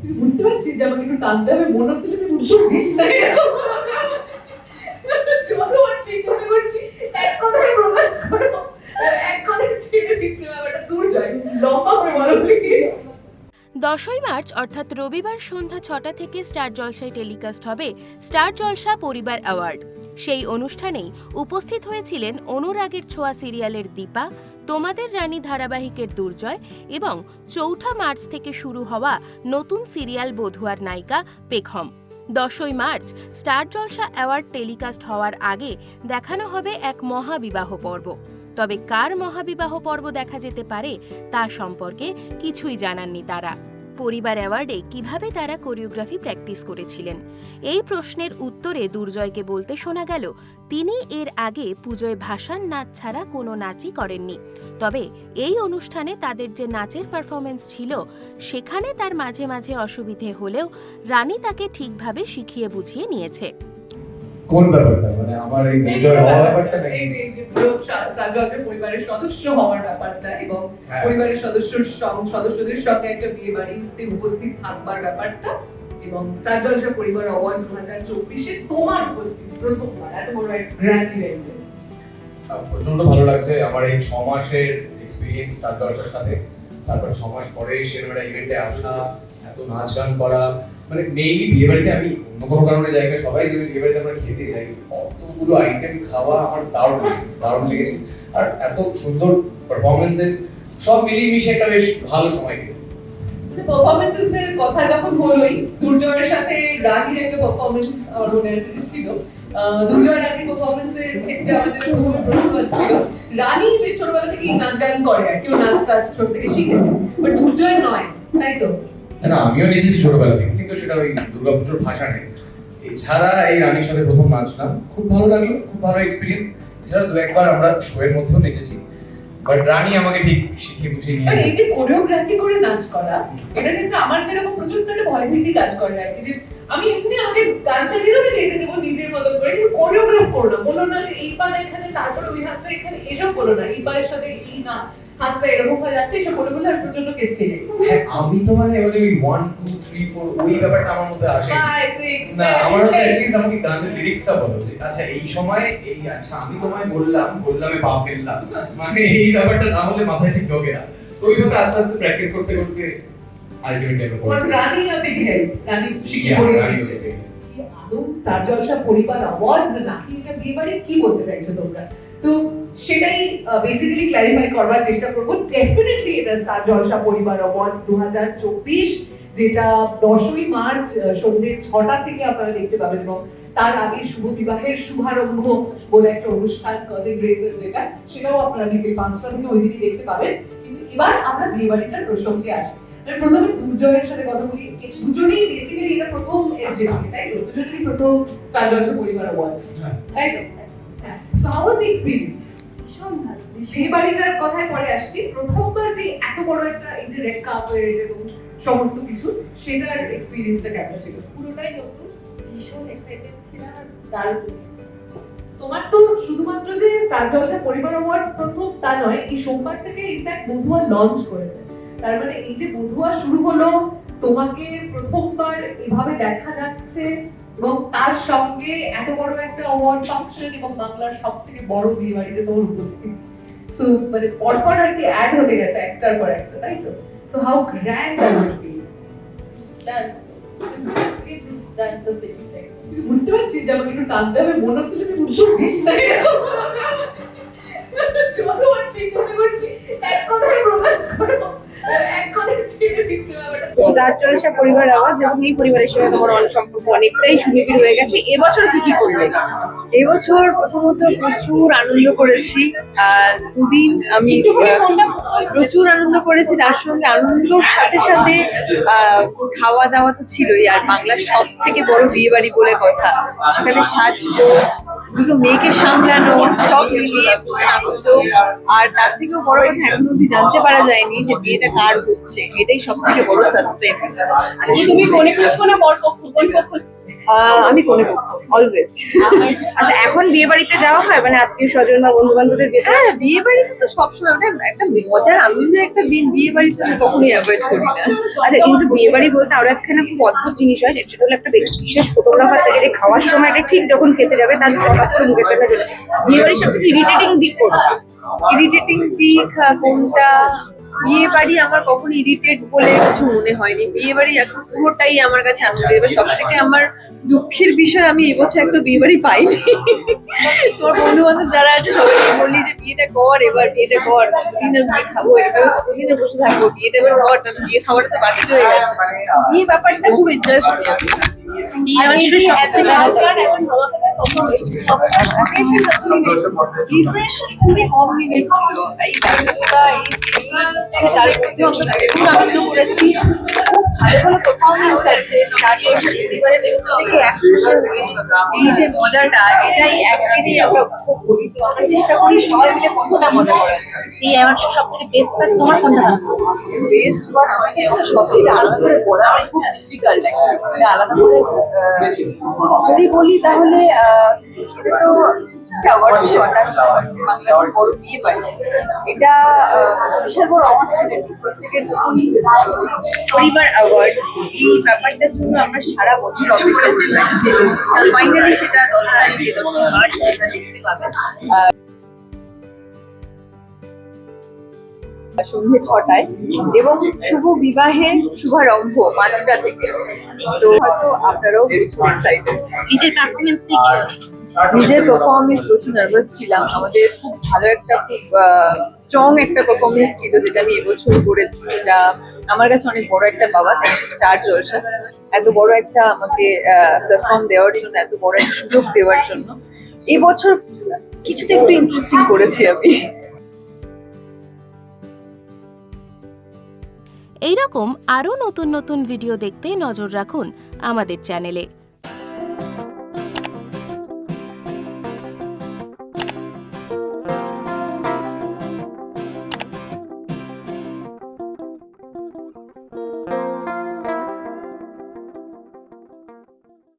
তুই বুঝতে পারছিস যে আমাকে একটু টানতে হবে মনোসিলে তুই উত্তর দিস না করছি এক কথায় প্রকাশ করো। এক কথায় ছেড়ে দিচ্ছি ব্যাপারটা, দূর যায় লম্বা করে বলো প্লিজ দশই মার্চ, অর্থাৎ রবিবার সন্ধ্যা ছটা থেকে স্টার জলসায় টেলিকাস্ট হবে স্টার জলসা পরিবার অ্যাওয়ার্ড। সেই অনুষ্ঠানেই উপস্থিত হয়েছিলেন অনুরাগের ছোঁয়া সিরিয়ালের দীপা তোমাদের রানী ধারাবাহিকের দুর্জয় এবং চৌঠা মার্চ থেকে শুরু হওয়া নতুন সিরিয়াল বধুয়ার নায়িকা পেখম। দশই March, star Jalsha award telecast হওয়ার আগে দেখানো হবে এক মহাবিবাহ পর্ব। তবে কার মহাবিবাহ পর্ব দেখা যেতে পারে তা সম্পর্কে কিছুই জানাননি তারা। পরিবার অ্যাওয়ার্ডে কীভাবে তারা কোরিওগ্রাফি প্র্যাকটিস করেছিলেন? এই প্রশ্নের উত্তরে দুর্জয়কে বলতে শোনা গেল, তিনি এর আগে পুজোয় ভাষার নাচ ছাড়া কোনো নাচই করেননি। তবে এই অনুষ্ঠানে তাদের যে নাচের পারফরমেন্স ছিল, সেখানে তার মাঝে মাঝে অসুবিধে হলেও রানী তাকে ঠিকভাবে শিখিয়ে বুঝিয়ে নিয়েছে। কোন ব্যাপারটা? মানে আমার এই হওয়া ব্যাপারটা নাকি এই যে- এই যে পুরো সা- সাজওয়াতের পরিবারের সদস্য হওয়ার ব্যাপারটা এবং হ্যাঁ। পরিবারের সদস্যর সং- সদস্যদের সঙ্গে একটা বিয়ে বাড়িতে উপস্থিত থাকবার ব্যাপারটা এবং সাজলসা পরিবার অওয়াজ দু হাজার চব্বিশে তোমার উপস্থিতি প্রথমবার। এত বড় গ্র্যান্ড ইভেন্টে প্রচণ্ড ভালো লাগছে আমার এই ছ মাসের এক্সপিরিয়েন্স স্টার সাথে। তারপর ছ মাস পরে সেরকম ইভেন্টে আসা এত নাচ গান করা মানে মেইনলি বিয়ে বাড়িতে আমি অন্য কোনো কারণে জায়গায় সবাই যদি বিয়ে বাড়িতে আমরা খেতে যাই, অতগুলো আইটেম খাওয়া আমার দারুণ দারুণ লেগেছে। আর এত সুন্দর পারফরমেন্সেস সব মিলিয়ে মিশে একটা বেশ ভালো সময় কেটেছে। পারফরমেন্সেস এর কথা যখন হলোই, দুর্জয়ের সাথে রানীর একটা পারফরমেন্স আমার মনে আছে ছিল। দুর্জয় রানীর পারফরমেন্সের ক্ষেত্রে আমার যেটা প্রথমে প্রশ্ন আসছিল, রানী বেশ ছোটবেলা থেকেই নাচ গান করে আর কেউ নাচ টাচ ছোট থেকে শিখেছে। বাট দুর্জয় নয়, তাই তো? না আমিও নেচেছি ছোটবেলা থেকে কিন্তু সেটা ওই দুর্গাপুজোর ভাষা নেই। এছাড়া এই রানীর সাথে প্রথম নাচলাম। খুব ভালো লাগল খুব ভালো এক্সপিরিয়েন্স এছাড়া দু একবার আমরা শোয়ের মধ্যেও নেচেছি। বাট রানী আমাকে ঠিক শিখিয়ে বুঝিয়ে নিয়েছে এই যে কোরিওগ্রাফি করে নাচ করা এটা কিন্তু আমার যেরকম প্রচণ্ড একটা ভয়ভীতি কাজ করে আর কি যে আমি এমনি আমাকে গান চালিয়ে নেচে দেবো নিজের মতো করে কিন্তু কোরিওগ্রাফ করো না বলো না যে এই পাটা এখানে তারপরে ওই হাতটা এখানে এসব বলো না এই পায়ের সাথে এই না হাতটা এরকম হয়ে যাচ্ছে এসব বলে বলে আমি প্রচণ্ড কেস যাই হ্যাঁ, আমি তো মানে মানে ওই ওয়ান টু থ্রি ফোর ওই ব্যাপারটা আমার মধ্যে আসে। না আমার হচ্ছে অ্যাটলিস্ট আমাকে গানের লিরিক্সটা বলো যে আচ্ছা এই সময় এই আচ্ছা আমি তোমায় বললাম বললামে পা ফেললাম। মানে এই ব্যাপারটা না হলে মাথায় ঠিক ঢোকে না। তো ওইভাবে আস্তে আস্তে প্র্যাকটিস করতে করতে আলটিমেটলি আমি Was করেছি রানী big help? রানী আদৌ স্টার জলসা পরিবার অ্যাওয়ার্ডস নাকি এটা বিয়ে বাড়ি কি বলতে চাইছো তোমরা? তো সেটাই বেসিক্যালি ক্ল্যারিফাই করবার চেষ্টা করব। ডেফিনেটলি এটা জলসা পরিবার অ্যাওয়ার্ডস দু হাজার চব্বিশ যেটা দশই মার্চ সন্ধ্যে ছটা থেকে আপনারা দেখতে পাবেন এবং তার আগে শুভ বিবাহের শুভারম্ভ বলে একটা অনুষ্ঠান কার্টেন রেজার যেটা সেটাও আপনারা বিকেল পাঁচটা থেকে ওই দিনই দেখতে পাবেন। কিন্তু এবার আমরা বিয়ে বাড়িটার প্রসঙ্গে আসি। মানে প্রথমে দুর্জয়ের সাথে কথা বলি। দুজনেই বেসিক্যালি এটা প্রথম এসডিপি তাই তো? দুজনেরই প্রথম স্টার পরিবার অ্যাওয়ার্ডস। তাই তো? হ্যাঁ এক্সপেরিয়েন্স বিয়ে বাড়িটার কথায় পরে আসছি। প্রথমবার যে এত বড় একটা এই যে রেড সমস্ত কিছু সেটার এক্সপিরিয়েন্সটা কেমন ছিল? পুরোটাই নতুন ভীষণ এক্সাইটেড ছিলাম আর দারুণ তোমার তো শুধুমাত্র যে স্টার জলসা পরিবার অ্যাওয়ার্ডস প্রথম তা নয় এই সোমবার থেকে ইনফ্যাক্ট বধুয়া লঞ্চ করেছে। তার মানে এই যে বধুয়া শুরু হলো তোমাকে প্রথমবার এভাবে দেখা যাচ্ছে এবং তার সঙ্গে এত বড় একটা অ্যাওয়ার্ড ফাংশন এবং বাংলার সব থেকে বড় বিয়ে বাড়িতে তোমার উপস্থিতি। সো মানে পরপর আর কি অ্যাড হতে গেছে একটার পর একটা তাই তো? So how grand does it feel বুঝতে পারছিস যে আমাকে একটু টানতে হবে মনে হচ্ছিল তুই উত্তর দিস না এরকম ছোট করছি মনে করছি এক কথায় প্রকাশ করো এক জলসা পরিবার এই পরিবারের সঙ্গে তোমার অনেক সম্পর্ক অনেকটাই সুনিবিড় হয়ে গেছে। এবছর কি কি করলে? এবছর প্রথমত প্রচুর আনন্দ করেছি। দুদিন আমি প্রচুর আনন্দ করেছি। তার সঙ্গে আনন্দর সাথে সাথে খাওয়া দাওয়া তো ছিলই। আর বাংলার সব থেকে বড় বিয়ে বাড়ি বলে কথা, সেখানে সাজগোজ, দুটো মেয়েকে সামলানো, সব মিলিয়ে প্রচুর আনন্দ। আর তার থেকেও বড় কথা, এখন অব্দি জানতে পারা যায়নি যে বিয়েটা কার হচ্ছে। এটাই সব থেকে বড় সাসপেন্স তুমি কোনে পক্ষ না বর পক্ষ কোন পক্ষ আমি কোনে অলওয়েজ আচ্ছা এখন বিয়ে বাড়িতে যাওয়া হয়? মানে আত্মীয় স্বজন বা বন্ধু বান্ধবের বিয়ে হ্যাঁ? বিয়ে বাড়িতে তো সবসময় ওটা একটা মজার আনন্দের একটা দিন বিয়ে বাড়িতে আমি কখনোই অ্যাভয়েড করি না। আচ্ছা কিন্তু বিয়ে বাড়ি বলতে আরও একখানা খুব অদ্ভুত জিনিস হয় সেটা হলো একটা বিশেষ ফটোগ্রাফার থেকে যে খাওয়ার সময় এটা ঠিক যখন খেতে যাবে তার হঠাৎ করে মুখের সামনে বিয়ে বাড়ির সব থেকে ইরিটেটিং দিক কোনটা? ইরিটেটিং দিক কোনটা? বিয়ে বাড়ি আমার কখনো ইরিটেট বলে কিছু মনে হয়নি। বিয়ে বাড়ি এখন পুরোটাই আমার কাছে আনন্দ এবার সব থেকে আমার দুঃখের বিষয় আমি এবছর একটা বিয়ে বাড়ি পাইনি। তোর বন্ধু বান্ধব যারা আছে সবাইকে বললি যে বিয়েটা কর এবার বিয়েটা কর। কতদিন আর বিয়ে খাব? এভাবে কতদিন বসে থাকব? বিয়েটা এবার কর। তাহলে বিয়ে খাওয়াটা তো বাকি হয়ে গেছে। বিয়ে ব্যাপারটা খুব এনজয় করি আমি। খুবই কম দিনের ছিল এই ব্যস্ততা এই মধ্যে আনন্দ করেছি খুব ভালো ভালো পারফরমেন্স আছে স্টার্টিং পরিবারের থেকে একসাথে হয়ে এই যে মজাটা এটাই একদিনই আমরা উপভোগ করি। তো আমরা চেষ্টা করি সবাই মিলে কতটা মজা করা এই আমার সব থেকে বেস্ট পার্ট তোমার কোনটা? বেস্ট পার্ট হয়নি এবং সব থেকে আলাদা করে বলা আমার খুব ডিফিকাল্ট অ্যাকচুয়ালি মানে আলাদা করে আহ, যদি বলি তাহলে আহ, এটা তো অ্যাওয়ার্ড শো বাংলার বড় বিয়ে বাড়ি এটা বিশাল বড় অপরচুনিটি প্রত্যেকের জীবনে। পরিবার এই ব্যাপারটার জন্য আমরা সারা বছর অপেক্ষা ফাইনালি সেটা দশ তারিখে দশ মার্চ সেটা দেখতে পাবেন আহ, সন্ধ্যে ছটায়। এবং শুভ বিবাহের শুভারম্ভ পাঁচটা থেকে। তো হয়তো আপনারাও প্রচুর এক্সাইটেড নিজের পারফরমেন্স নিয়ে নিজের পারফরমেন্স প্রচুর নার্ভাস ছিলাম। আমাদের খুব ভালো একটা খুব স্ট্রং একটা পারফরমেন্স ছিল যেটা আমি এবছর করেছি। এটা আমার কাছে অনেক বড় একটা বাবা স্টার চলছে। এত বড় একটা আমাকে প্ল্যাটফর্ম দেওয়ার জন্য, এত বড় একটা সুযোগ দেওয়ার জন্য। এবছর কিছুটা একটু ইন্টারেস্টিং করেছি আমি। এইরকম আরও নতুন নতুন ভিডিও দেখতে নজর রাখুন আমাদের চ্যানেলে